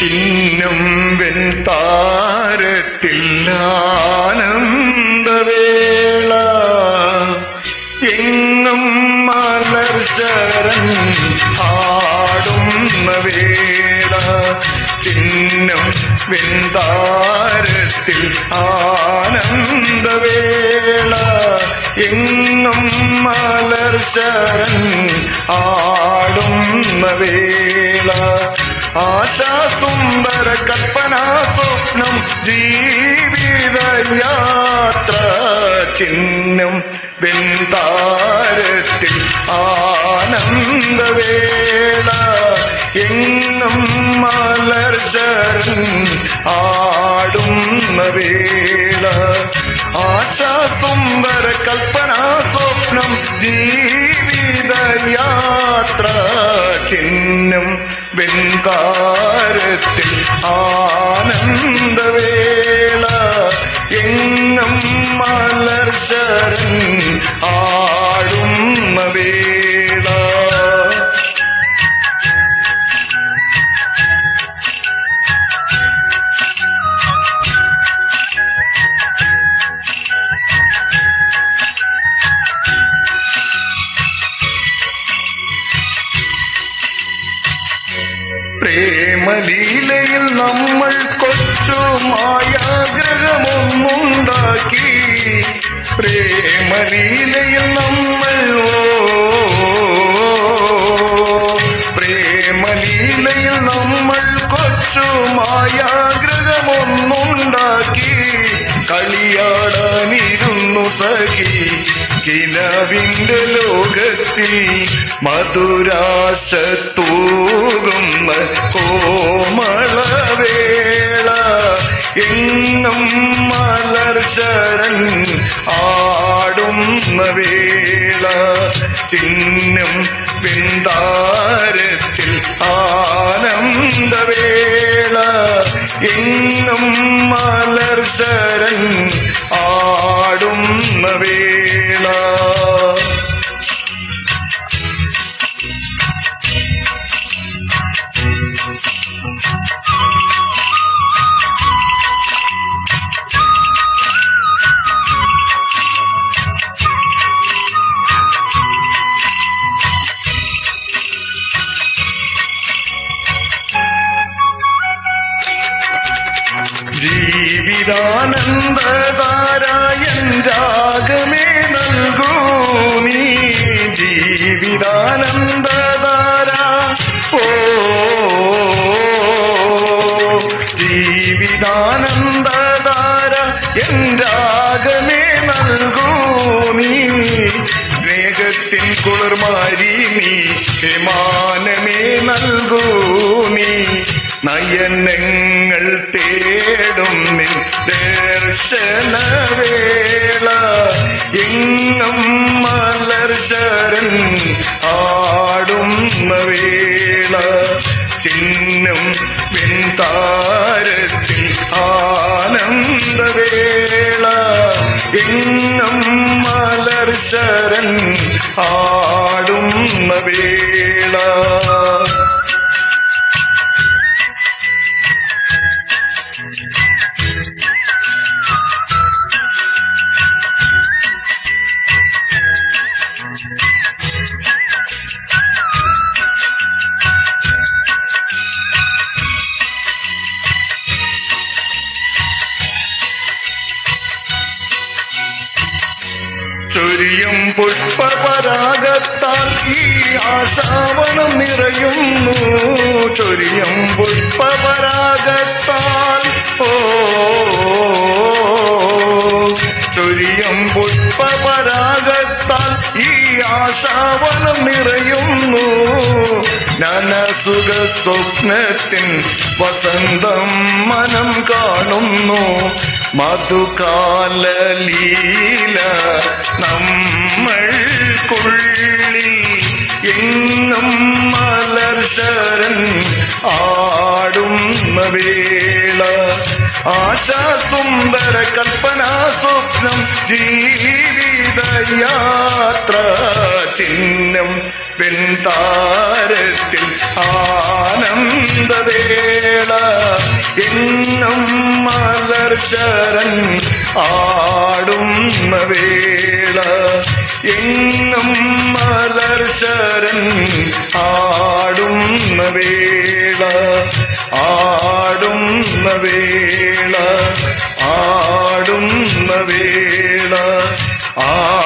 ചിഹ്നം വെൺതാരത്തിൽ ആനന്ദവേള എങ്ങും മലർശരൻ ആടുന്ന വേള. ചിഹ്നം വെൺതാരത്തിൽ ആനന്ദവേള. എങ്ങും മലർ ചരൻ ആടുന്ന വേള. ആശാസുന്ദര കൽപ്പനാ സ്വപ്നം ജീവിതയാത്ര ചിഹ്നം വെന്താരത്തിൽ ആനന്ദവേള എങ്ങും മലർശരൻ ആടുന്ന വേള. ആശാസുന്ദര കൽപ്പനാ സ്വപ്നം ജീവിതയാത്ര ചിഹ്നം করত പ്രേമലീലയിൽ നമ്മൾ പ്രേമലീലയിൽ നമ്മൾ കൊച്ചു മായാഗ്രഹമൊന്നുണ്ടാക്കി കളിയാടാനിരുന്നു സഖി. കിലവിന്റെ ലോകത്തിൽ മധുരാശത്തൂകുന്ന കോമളവേള എങ്ങും മലർശരൻ ആടുന്ന വേള ചിഹ്നം പിന്താരത്തിൽ ആനന്ദവേള എങ്ങും മലർശരൻ ആടുന്ന ജീവിതാനന്ദതാരായൻ രാഗമേ നൽകൂ. നീ ജീവിതാനന്ദതാര ജീവിതാനന്ദതാര എൻ രാഗമേ നൽകൂ. നീ സ്നേഹത്തിൻ കുളിർമാരി നീ ഹിമാനമേ നൽകൂ. നീ നയനങ്ങൾ തേടും നിൻ ദർശനവേള എങ്ങും മലർശരൻ ആടുന്ന വേള. ചിഹ്നം വെന്താരത്തിൽ ആനന്ദവേള എങ്ങും മലർശരൻ ആടുന്ന വേള. ചൊരിയും പുഷ്പപരാഗത്താൽ ഈ ആശാവനം നിറയുന്നു. ചൊരിയും പുഷ്പപരാഗത്താൽ ഓ ചൊരിയും പുഷ്പപരാഗത്താൽ ഈ ആശാവനം നിറയുന്നു. നനസുഖ സ്വപ്നത്തിൻ വസന്തം മനം കാണുന്നു. മധുകാല ലീല നമ്മൾക്കുള്ളിൽ എങ്ങും മലർശരൻ ആടുന്ന വേള. ആശാസുന്ദര കൽപ്പന സ്വപ്നം ജീവിതയാത്ര. ചിഹ്നം പെൺതാരത്തിൽ ആനന്ദവേള. എങ്ങും മലർശരൻ ആടുന്ന വേള. എന്നും മലർശരൻ ആടുന്ന വേള. ആടുന്ന വേള ആടുന്ന വേള. ആ